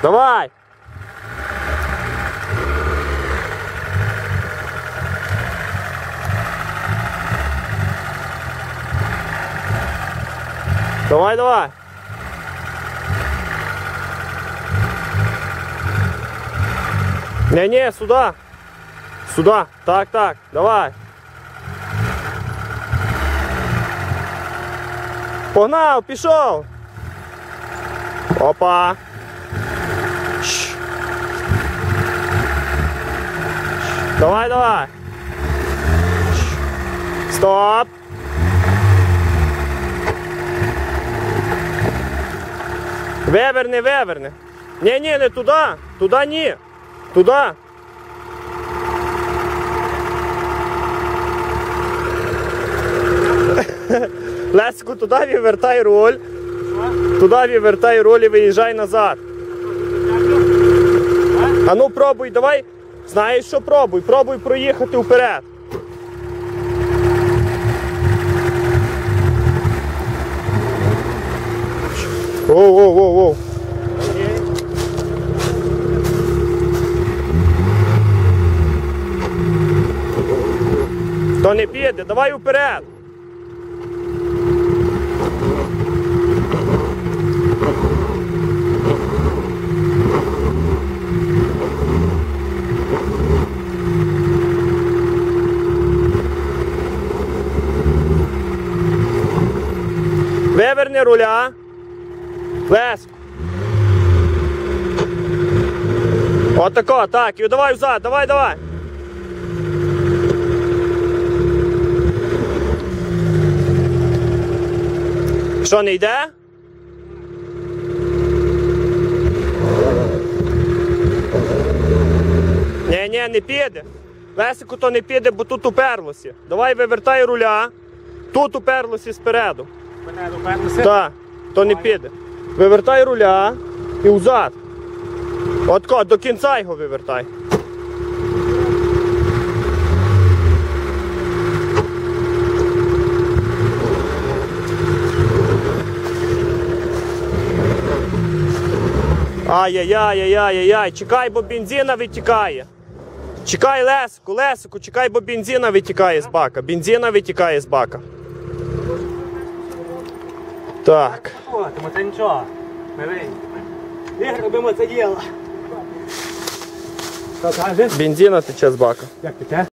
Давай! Давай, давай! Не-не, сюда! Сюда! Так, так, давай! Погнав, пішов! Опа! Давай, давай! Стоп! Виверни, виверни! Ні, ні, не туди! Туди ні! Туди! Лесику, туди вивертай руль. Туди вивертай руль і виїжджай назад. А ну пробуй, давай. Знаєш, що пробуй? Пробуй проїхати вперед. Воу, воу, воу, воу. То не піде, давай вперед. Виверни руля. Леску. Отако, так, і давай взад, давай, давай. Що не йде? Ні, ні, не піде. Лесику то не піде, бо тут уперлося. Давай вивертай руля. Тут уперлося спереду. Мене допевнися. Так, то не піде. Вивертай руля і взад. Отко, до кінця його вивертай. Ай-яй-яй-яй-яй-яй, чекай, бо бензина витікає. Чекай, Лесику, Лесику, чекай, бо бензина витікає з бака. Бензина витікає з бака. Так. Це нічого. Як робимо це діло? Бензина тече з бака. Як таке?